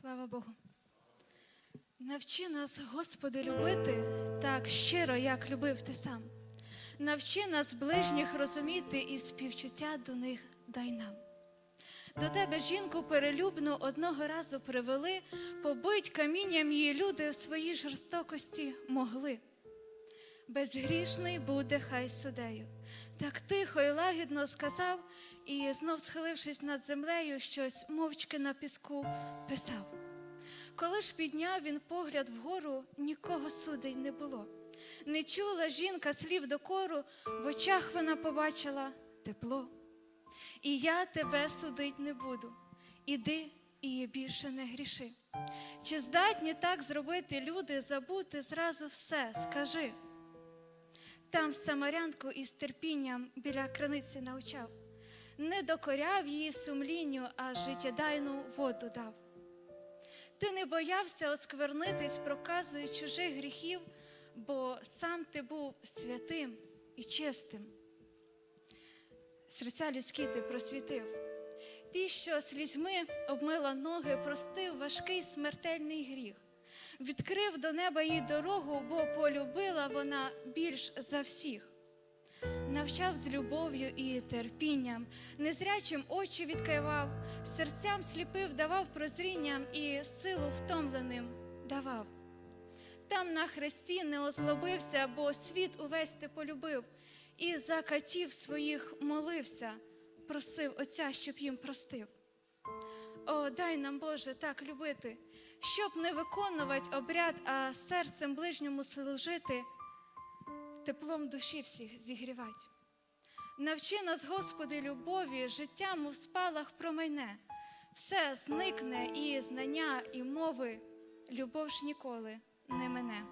Слава Богу. Навчи нас, Господи, любити так щиро, як любив ти сам. Навчи нас ближніх розуміти і співчуття до них дай нам. До тебе жінку перелюбну одного разу привели, побить камінням її люди в своїй жорстокості могли. Безгрішний буде хай судею. Так тихо і лагідно сказав, і знов схилившись над землею, щось мовчки на піску писав. Коли ж підняв він погляд вгору, нікого судей не було. Не чула жінка слів докору, в очах вона побачила тепло. І я тебе судить не буду. Іди і більше не гріши. Чи здатні так зробити люди, забути зразу все, скажи. Там самарянку із терпінням біля краниці навчав, не докоряв її сумлінню, а життєдайну воду дав. Ти не боявся осквернитись, проказує чужих гріхів, бо сам ти був святим і чистим. Серця людські ти просвітив. Ті, що слізьми обмила ноги, простив важкий смертельний гріх, відкрив до неба їй дорогу, бо полюбила вона більш за всіх. Навчав з любов'ю і терпінням, незрячим очі відкривав, серцям сліпив, давав прозрінням і силу втомленим давав. Там на хресті не озлобився, бо світ увесь ти полюбив, і за катів своїх молився, просив Отця, щоб їм простив. О, дай нам, Боже, так любити, щоб не виконувати обряд, а серцем ближньому служити, теплом душі всіх зігрівати. Навчи нас, Господи, любові, життя, мов спалах промайне, все зникне і знання, і мови, любов ж ніколи не мене.